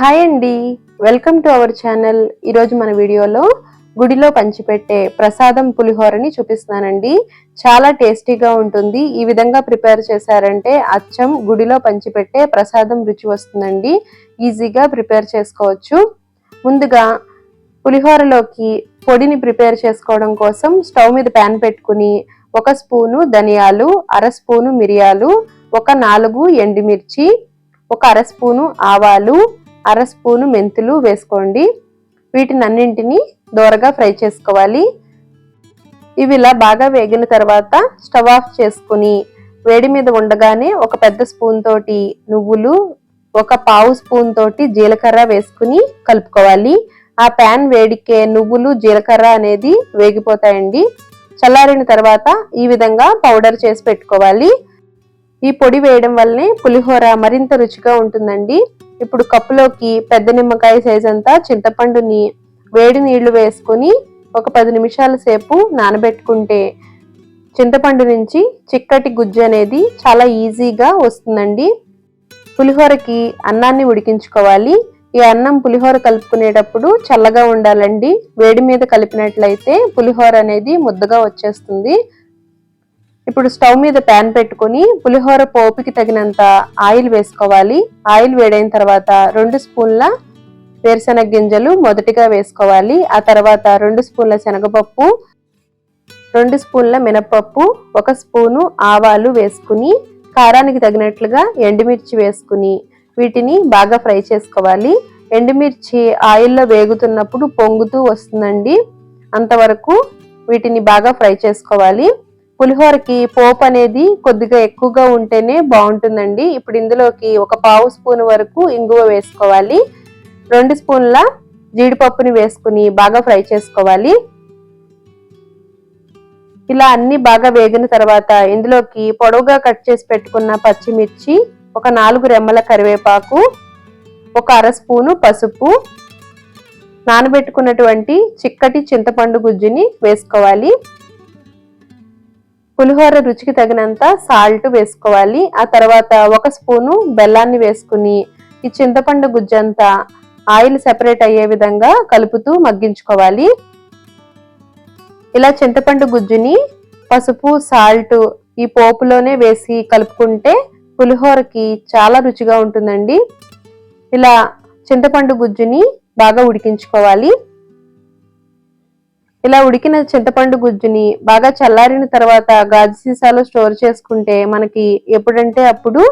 Hi అండి. Welcome to our channel. ఈరోజు మన వీడియోలో గుడిలో పంచిపెట్టే ప్రసాదం పులిహోరని చూపిస్తున్నానండి. చాలా టేస్టీగా ఉంటుంది. ఈ విధంగా ప్రిపేర్ చేశారంటే అచ్చం గుడిలో పంచిపెట్టే ప్రసాదం రుచి వస్తుందండి. ఈజీగా ప్రిపేర్ చేసుకోవచ్చు. ముందుగా పులిహోరలోకి పొడిని ప్రిపేర్ చేసుకోవడం కోసం స్టవ్ మీద ప్యాన్ పెట్టుకుని ఒక స్పూను ధనియాలు అర స్పూను మిరియాలు ఒక నాలుగు ఎండుమిర్చి ఒక అర స్పూను ఆవాలు అర స్పూను మెంతులు వేసుకోండి. వీటిని అన్నింటినీ దోరగా ఫ్రై చేసుకోవాలి. ఇవి ఇలా బాగా వేగిన తర్వాత స్టవ్ ఆఫ్ చేసుకుని వేడి మీద ఉండగానే ఒక పెద్ద స్పూన్ తోటి నువ్వులు ఒక పావు స్పూన్ తోటి జీలకర్ర వేసుకుని కలుపుకోవాలి. ఆ ప్యాన్ వేడికే నువ్వులు జీలకర్ర అనేది వేగిపోతాయండి. చల్లారిన తర్వాత ఈ విధంగా పౌడర్ చేసి పెట్టుకోవాలి. ఈ పొడి వేయడం వల్లనే పులిహోర మరింత రుచిగా ఉంటుందండి. ఇప్పుడు కప్పులోకి పెద్ద నిమ్మకాయ సైజ్ అంతా చింతపండుని వేడి నీళ్ళు వేసుకుని ఒక పది నిమిషాల సేపు నానబెట్టుకుంటే చింతపండు నుంచి చిక్కటి గుజ్జు అనేది చాలా ఈజీగా వస్తుందండి. పులిహోరకి అన్నాన్ని ఉడికించుకోవాలి. ఈ అన్నం పులిహోర కలుపుకునేటప్పుడు చల్లగా ఉండాలండి. వేడి మీద కలిపినట్లయితే పులిహోర అనేది ముద్దగా వచ్చేస్తుంది. ఇప్పుడు స్టవ్ మీద ప్యాన్ పెట్టుకుని పులిహోర పోపుకి తగినంత ఆయిల్ వేసుకోవాలి. ఆయిల్ వేడైన తర్వాత రెండు స్పూన్ల వేరుశనగ గింజలు మొదటిగా వేసుకోవాలి. ఆ తర్వాత రెండు స్పూన్ల శనగపప్పు రెండు స్పూన్ల మినపప్పు ఒక స్పూను ఆవాలు వేసుకుని కారానికి తగినట్లుగా ఎండుమిర్చి వేసుకుని వీటిని బాగా ఫ్రై చేసుకోవాలి. ఎండుమిర్చి ఆయిల్లో వేగుతున్నప్పుడు పొంగుతూ వస్తుందండి. అంతవరకు వీటిని బాగా ఫ్రై చేసుకోవాలి. పులిహోరకి పోపు అనేది కొద్దిగా ఎక్కువగా ఉంటేనే బాగుంటుందండి. ఇప్పుడు ఇందులోకి ఒక పావు స్పూన్ వరకు ఇంగువ వేసుకోవాలి. రెండు స్పూన్ల జీడిపప్పుని వేసుకుని బాగా ఫ్రై చేసుకోవాలి. ఇలా అన్ని బాగా వేగిన తర్వాత ఇందులోకి పొడవుగా కట్ చేసి పెట్టుకున్న పచ్చిమిర్చి ఒక నాలుగు రెమ్మల కరివేపాకు ఒక అర స్పూను పసుపు నానబెట్టుకున్నటువంటి చిక్కటి చింతపండు గుజ్జుని వేసుకోవాలి. పులిహోర రుచికి తగినంత సాల్ట్ వేసుకోవాలి. ఆ తర్వాత ఒక స్పూను బెల్లాన్ని వేసుకుని ఈ చింతపండు గుజ్జంతా ఆయిల్ సెపరేట్ అయ్యే విధంగా కలుపుతూ మగ్గించుకోవాలి. ఇలా చింతపండు గుజ్జుని పసుపు సాల్ట్ ఈ పోపులోనే వేసి కలుపుకుంటే పులిహోరకి చాలా రుచిగా ఉంటుందండి. ఇలా చింతపండు గుజ్జుని బాగా ఉడికించుకోవాలి. ఇలా ఉడికిన చింతపండు గుజ్జుని బాగా చల్లారిన తర్వాత గాజు సీసాలో స్టోర్ చేసుకుంటే మనకి ఎప్పుడంటే అప్పుడు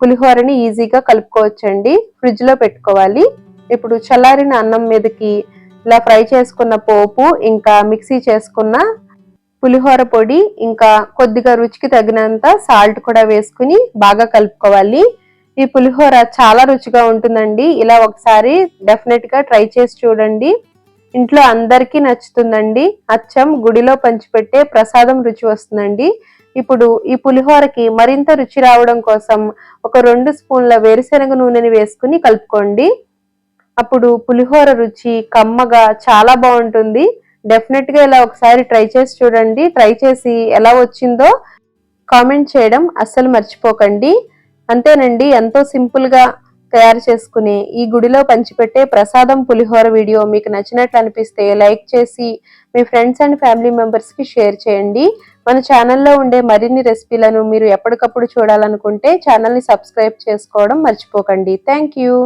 పులిహోరని ఈజీగా కలుపుకోవచ్చండి. ఫ్రిడ్జ్లో పెట్టుకోవాలి. ఇప్పుడు చల్లారిన అన్నం మీదకి ఇలా ఫ్రై చేసుకున్న పోపు ఇంకా మిక్సీ చేసుకున్న పులిహోర పొడి ఇంకా కొద్దిగా రుచికి తగినంత సాల్ట్ కూడా వేసుకుని బాగా కలుపుకోవాలి. ఈ పులిహోర చాలా రుచిగా ఉంటుందండి. ఇలా ఒకసారి డెఫినెట్గా ట్రై చేసి చూడండి. ఇంట్లో అందరికీ నచ్చుతుందండి. అచ్చం గుడిలో పంచిపెట్టే ప్రసాదం రుచి వస్తుందండి. ఇప్పుడు ఈ పులిహోరకి మరింత రుచి రావడం కోసం ఒక రెండు స్పూన్ల వేరుశనగ నూనెని వేసుకుని కలుపుకోండి. అప్పుడు పులిహోర రుచి కమ్మగా చాలా బాగుంటుంది. డెఫినెట్గా ఇలా ఒకసారి ట్రై చేసి చూడండి. ట్రై చేసి ఎలా వచ్చిందో కామెంట్ చేయడం అస్సలు మర్చిపోకండి. అంతేనండి. ఎంతో సింపుల్గా తయారు చేసుకుని ఈ గుడిలో పంచిపెట్టే ప్రసాదం పులిహోర వీడియో మీకు నచ్చినట్లు అనిపిస్తే లైక్ చేసి మీ ఫ్రెండ్స్ అండ్ ఫ్యామిలీ మెంబర్స్కి షేర్ చేయండి. మన ఛానల్లో ఉండే మరిన్ని రెసిపీలను మీరు ఎప్పటికప్పుడు చూడాలనుకుంటే ఛానల్ని సబ్స్క్రైబ్ చేసుకోవడం మర్చిపోకండి. Thank you.